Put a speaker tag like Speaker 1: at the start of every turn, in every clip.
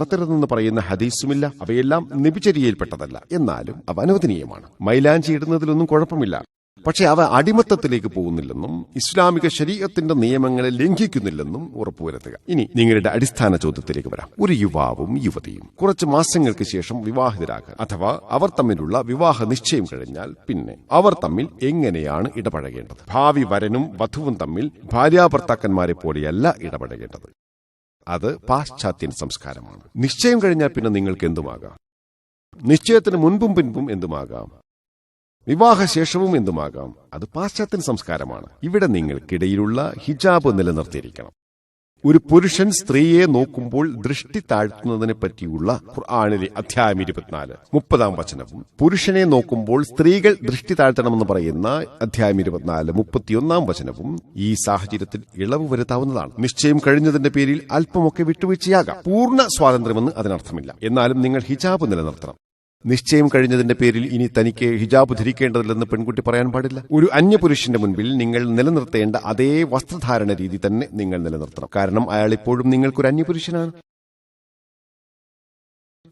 Speaker 1: നടത്തരുതെന്ന് പറയുന്ന ഹദീസുമില്ല. അവയെല്ലാം നിബിചര്യയിൽപ്പെട്ടതല്ല എന്നാലും അവ അനുവദനീയമാണ്. മൈലാഞ്ചി ഇടുന്നതിലൊന്നും കുഴപ്പമില്ല. പക്ഷെ അവ അടിമത്തത്തിലേക്ക് പോകുന്നില്ലെന്നും ഇസ്ലാമിക ശരീരത്തിന്റെ നിയമങ്ങളെ ലംഘിക്കുന്നില്ലെന്നും ഉറപ്പുവരുത്തുക. ഇനി നിങ്ങളുടെ അടിസ്ഥാന ചോദ്യത്തിലേക്ക് വരാം. ഒരു യുവാവും യുവതിയും കുറച്ച് മാസങ്ങൾക്ക് ശേഷം വിവാഹിതരാകുക. അഥവാ അവർ തമ്മിലുള്ള വിവാഹ നിശ്ചയം കഴിഞ്ഞാൽ പിന്നെ അവർ തമ്മിൽ എങ്ങനെയാണ് ഇടപഴകേണ്ടത്? ഭാവി വരനും വധുവും തമ്മിൽ ഭാര്യാഭർത്താക്കന്മാരെ പോലെയല്ല ഇടപഴകേണ്ടത്. അത് പാശ്ചാത്യൻ സംസ്കാരമാണ്. നിശ്ചയം കഴിഞ്ഞാൽ പിന്നെ നിങ്ങൾക്ക് എന്തുമാകാം? നിശ്ചയത്തിന് മുൻപും പിൻപും എന്തുമാകാം? വിവാഹശേഷവും എന്തുമാകാം? അത് പാശ്ചാത്യൻ സംസ്കാരമാണ്. ഇവിടെ നിങ്ങൾക്കിടയിലുള്ള ഹിജാബ് നിലനിർത്തിയിരിക്കണം. ഒരു പുരുഷൻ സ്ത്രീയെ നോക്കുമ്പോൾ ദൃഷ്ടി താഴ്ത്തുന്നതിനെ പറ്റിയുള്ള ഖുർആാനിലെ അധ്യായം ഇരുപത്തിനാല് മുപ്പതാം വചനവും പുരുഷനെ നോക്കുമ്പോൾ സ്ത്രീകൾ ദൃഷ്ടി താഴ്ത്തണമെന്ന് പറയുന്ന അധ്യായം ഇരുപത്തിനാല് മുപ്പത്തിയൊന്നാം വചനവും ഈ സാഹചര്യത്തിൽ ഇളവ് വരുത്താവുന്നതാണ്. നിശ്ചയം കഴിഞ്ഞതിന്റെ പേരിൽ അല്പമൊക്കെ വിട്ടുവീഴ്ചയാകാം. പൂർണ സ്വാതന്ത്ര്യമെന്ന് അതിനർത്ഥമില്ല. എന്നാലും നിങ്ങൾ ഹിജാബ് നിലനിർത്തണം. നിശ്ചയം കഴിഞ്ഞതിന്റെ പേരിൽ ഇനി തനിക്ക് ഹിജാബ് ധരിക്കേണ്ടതില്ലെന്ന് പെൺകുട്ടി പറയാൻ പാടില്ല. ഒരു അന്യപുരുഷന്റെ മുൻപിൽ നിങ്ങൾ നിലനിർത്തേണ്ട അതേ വസ്ത്രധാരണ രീതി തന്നെ നിങ്ങൾ നിലനിർത്തണം. കാരണം അയാൾ ഇപ്പോഴും നിങ്ങൾക്കൊരു അന്യപുരുഷനാണ്.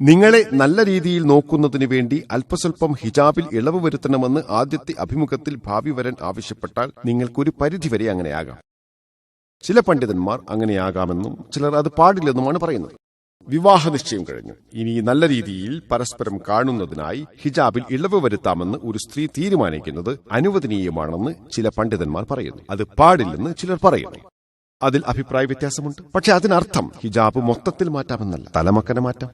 Speaker 1: നിങ്ങളെ നല്ല രീതിയിൽ നോക്കുന്നതിന് വേണ്ടി അല്പസ്വല്പം ഹിജാബിൽ ഇളവ് വരുത്തണമെന്ന് ആദ്യത്തെ അഭിമുഖത്തിൽ ഭാവി വരൻ ആവശ്യപ്പെട്ടാൽ നിങ്ങൾക്കൊരു പരിധിവരെ അങ്ങനെയാകാം. ചില പണ്ഡിതന്മാർ അങ്ങനെയാകാമെന്നും ചിലർ അത് പാടില്ലെന്നുമാണ് പറയുന്നത്. വിവാഹ നിശ്ചയം കഴിഞ്ഞു. ഇനി നല്ല രീതിയിൽ പരസ്പരം കാണുന്നതിനായി ഹിജാബിൽ ഇളവ് വരുത്താമെന്ന് ഒരു സ്ത്രീ തീരുമാനിക്കുന്നത് അനുവദനീയമാണെന്ന് ചില പണ്ഡിതന്മാർ പറയുന്നു. അത് പാടില്ലെന്ന് ചിലർ പറയുന്നു. അതിൽ അഭിപ്രായ വ്യത്യാസമുണ്ട്. പക്ഷെ അതിനർത്ഥം ഹിജാബ് മൊത്തത്തിൽ മാറ്റാമെന്നല്ല. തലമക്കനെ മാറ്റാം.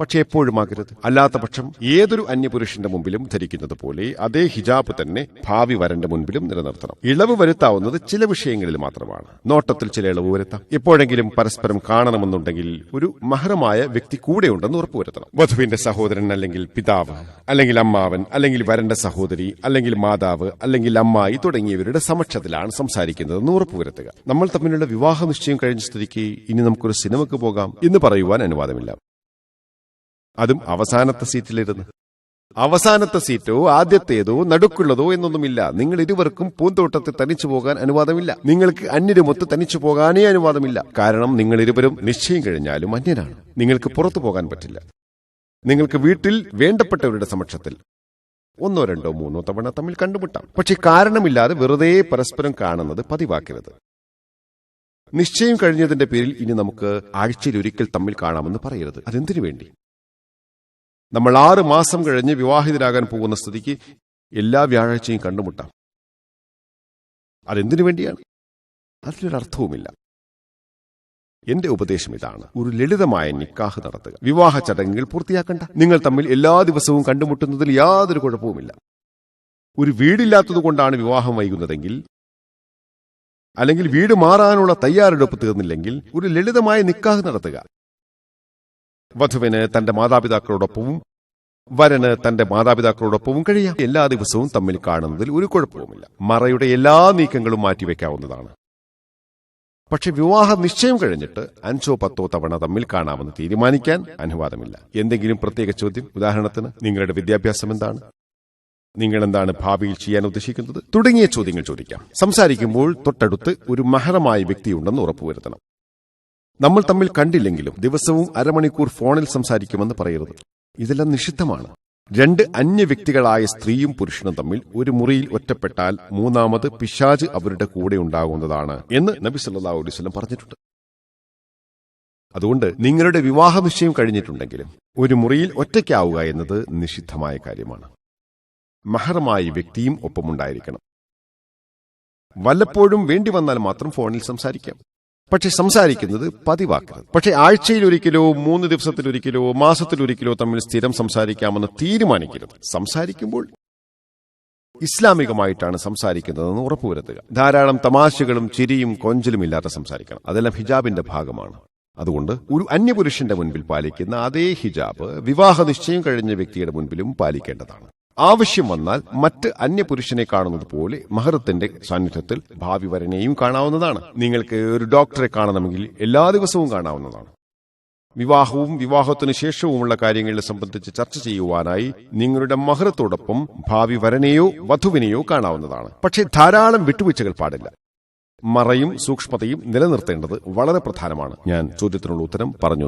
Speaker 1: പക്ഷെ എപ്പോഴും ആകരുത്. അല്ലാത്ത പക്ഷം ഏതൊരു അന്യപുരുഷന്റെ മുമ്പിലും ധരിക്കുന്നത് പോലെ അതേ ഹിജാബ് തന്നെ ഭാവി വരന്റെ മുൻപിലും നിലനിർത്തണം. ഇളവ് വരുത്താവുന്നത് ചില വിഷയങ്ങളിൽ മാത്രമാണ്. നോട്ടത്തിൽ ചില ഇളവ് വരുത്താം. എപ്പോഴെങ്കിലും പരസ്പരം കാണണമെന്നുണ്ടെങ്കിൽ ഒരു മഹരമായ വ്യക്തി കൂടെ ഉണ്ടെന്ന് ഉറപ്പുവരുത്തണം. വധുവിന്റെ സഹോദരൻ അല്ലെങ്കിൽ പിതാവ് അല്ലെങ്കിൽ അമ്മാവൻ അല്ലെങ്കിൽ വരന്റെ സഹോദരി അല്ലെങ്കിൽ മാതാവ് അല്ലെങ്കിൽ അമ്മായി തുടങ്ങിയവരുടെ സമക്ഷത്തിലാണ് സംസാരിക്കുന്നതെന്ന് ഉറപ്പുവരുത്തുക. നമ്മൾ തമ്മിലുള്ള വിവാഹ നിശ്ചയം കഴിഞ്ഞ സ്ഥിതിക്ക് ഇനി നമുക്കൊരു സിനിമക്ക് പോകാം എന്ന് പറയുവാൻ അനുവാദമില്ല. അതും അവസാനത്തെ സീറ്റിലിരുന്ന്. അവസാനത്തെ സീറ്റോ ആദ്യത്തേതോ നടുക്കുള്ളതോ എന്നൊന്നുമില്ല. നിങ്ങൾ ഇരുവർക്കും പൂന്തോട്ടത്തിൽ തനിച്ചു പോകാൻ അനുവാദമില്ല. നിങ്ങൾക്ക് അന്യരുമൊത്ത് തനിച്ചു പോകാനേ അനുവാദമില്ല. കാരണം നിങ്ങൾ ഇരുവരും നിശ്ചയം കഴിഞ്ഞാലും അന്യരാണ്. നിങ്ങൾക്ക് പുറത്തു പോകാൻ പറ്റില്ല. നിങ്ങൾക്ക് വീട്ടിൽ വേണ്ടപ്പെട്ടവരുടെ സമക്ഷത്തിൽ ഒന്നോ രണ്ടോ മൂന്നോ തവണ തമ്മിൽ കണ്ടുമുട്ടാം. പക്ഷെ കാരണമില്ലാതെ വെറുതെ പരസ്പരം കാണുന്നത് പതിവാക്കരുത്. നിശ്ചയം കഴിഞ്ഞതിന്റെ പേരിൽ ഇനി നമുക്ക് ആഴ്ചയിൽ ഒരിക്കൽ തമ്മിൽ കാണാമെന്ന് പറയരുത്. അതെന്തിനു വേണ്ടി? നമ്മൾ ആറ് മാസം കഴിഞ്ഞ് വിവാഹിതരാകാൻ പോകുന്ന സ്ഥിതിക്ക് എല്ലാ വ്യാഴാഴ്ചയും കണ്ടുമുട്ടാം. അതെന്തിനു വേണ്ടിയാണ്? അതിലൊരർത്ഥവുമില്ല എന്റെ ഉപദേശം ഇതാണ്. ഒരു ലളിതമായ നിക്കാഹ് നടത്തുക. വിവാഹ ചടങ്ങുകൾ പൂർത്തിയാക്കണ്ട. നിങ്ങൾ തമ്മിൽ എല്ലാ ദിവസവും കണ്ടുമുട്ടുന്നതിൽ യാതൊരു കുഴപ്പവുമില്ല. ഒരു വീടില്ലാത്തതുകൊണ്ടാണ് വിവാഹം വൈകുന്നതെങ്കിൽ അല്ലെങ്കിൽ വീട് മാറാനുള്ള തയ്യാറെടുപ്പ് തീർന്നില്ലെങ്കിൽ ഒരു ലളിതമായ നിക്കാഹ് നടത്തുക. വധുവിന് തന്റെ മാതാപിതാക്കളോടൊപ്പവും വരന് തന്റെ മാതാപിതാക്കളോടൊപ്പവും കഴിയാം. എല്ലാ ദിവസവും തമ്മിൽ കാണുന്നതിൽ ഒരു കുഴപ്പവുമില്ല. മറയുടെ എല്ലാ നീക്കങ്ങളും മാറ്റിവെക്കാവുന്നതാണ്. പക്ഷെ വിവാഹ നിശ്ചയം കഴിഞ്ഞിട്ട് അഞ്ചോ പത്തോ തവണ തമ്മിൽ കാണാമെന്ന് തീരുമാനിക്കാൻ അനുവാദമില്ല. എന്തെങ്കിലും പ്രത്യേക ചോദ്യം ഉദാഹരണത്തിന് നിങ്ങളുടെ വിദ്യാഭ്യാസം എന്താണ്? നിങ്ങൾ എന്താണ് ഭാവിയിൽ ചെയ്യാൻ ഉദ്ദേശിക്കുന്നത്? തുടങ്ങിയ ചോദ്യങ്ങൾ ചോദിക്കാം. സംസാരിക്കുമ്പോൾ തൊട്ടടുത്ത് ഒരു മഹരമായ വ്യക്തിയുണ്ടെന്ന് ഉറപ്പുവരുത്തണം. നമ്മൾ തമ്മിൽ കണ്ടില്ലെങ്കിലും ദിവസവും അരമണിക്കൂർ ഫോണിൽ സംസാരിക്കുമെന്ന് പറയരുത്. ഇതെല്ലാം നിഷിദ്ധമാണ്. രണ്ട് അന്യ വ്യക്തികളായ സ്ത്രീയും പുരുഷനും തമ്മിൽ ഒരു മുറിയിൽ ഒറ്റപ്പെട്ടാൽ മൂന്നാമത് പിശാജ് അവരുടെ കൂടെ ഉണ്ടാകുന്നതാണ് എന്ന് നബി സല്ലാ അലൈവല്ലം പറഞ്ഞിട്ടുണ്ട്. അതുകൊണ്ട് നിങ്ങളുടെ വിവാഹ നിശ്ചയം കഴിഞ്ഞിട്ടുണ്ടെങ്കിലും ഒരു മുറിയിൽ ഒറ്റയ്ക്കാവുക എന്നത് നിഷിദ്ധമായ കാര്യമാണ്. മഹറമായ വ്യക്തിയും ഒപ്പമുണ്ടായിരിക്കണം. വല്ലപ്പോഴും വേണ്ടി വന്നാൽ മാത്രം ഫോണിൽ സംസാരിക്കാം. പക്ഷെ സംസാരിക്കുന്നത് പതിവാക്കരുത് പക്ഷെ ആഴ്ചയിൽ ഒരിക്കലോ മൂന്ന് ദിവസത്തിലൊരിക്കലോ മാസത്തിലൊരിക്കലോ തമ്മിൽ സ്ഥിരം സംസാരിക്കാമെന്ന് തീരുമാനിക്കരുത്. സംസാരിക്കുമ്പോൾ ഇസ്ലാമികമായിട്ടാണ് സംസാരിക്കുന്നതെന്ന് ഉറപ്പുവരുത്തുക. ധാരാളം തമാശകളും ചിരിയും കൊഞ്ചലും ഇല്ലാതെ സംസാരിക്കണം. അതെല്ലാം ഹിജാബിന്റെ ഭാഗമാണ്. അതുകൊണ്ട് ഒരു അന്യപുരുഷന്റെ മുൻപിൽ പാലിക്കുന്ന അതേ ഹിജാബ് വിവാഹ നിശ്ചയം കഴിഞ്ഞ വ്യക്തിയുടെ മുൻപിലും പാലിക്കേണ്ടതാണ്. ആവശ്യം വന്നാൽ മറ്റ് അന്യപുരുഷനെ കാണുന്നത് പോലെ മഹറത്തിന്റെ സാന്നിധ്യത്തിൽ ഭാവി വരനെയും കാണാവുന്നതാണ്. നിങ്ങൾക്ക് ഒരു ഡോക്ടറെ കാണണമെങ്കിൽ എല്ലാ ദിവസവും കാണാവുന്നതാണ്. വിവാഹവും വിവാഹത്തിനു ശേഷവുമുള്ള കാര്യങ്ങളെ സംബന്ധിച്ച് ചർച്ച ചെയ്യുവാനായി നിങ്ങളുടെ മഹറത്തോടൊപ്പം ഭാവി വരനെയോ വധുവിനെയോ കാണാവുന്നതാണ്. പക്ഷേ ധാരാളം വിട്ടുവീഴ്ചകൾ പാടില്ല. മറയും സൂക്ഷ്മതയും നിലനിർത്തേണ്ടത് വളരെ പ്രധാനമാണ്. ഞാൻ ചോദ്യത്തിനുള്ള ഉത്തരം പറഞ്ഞു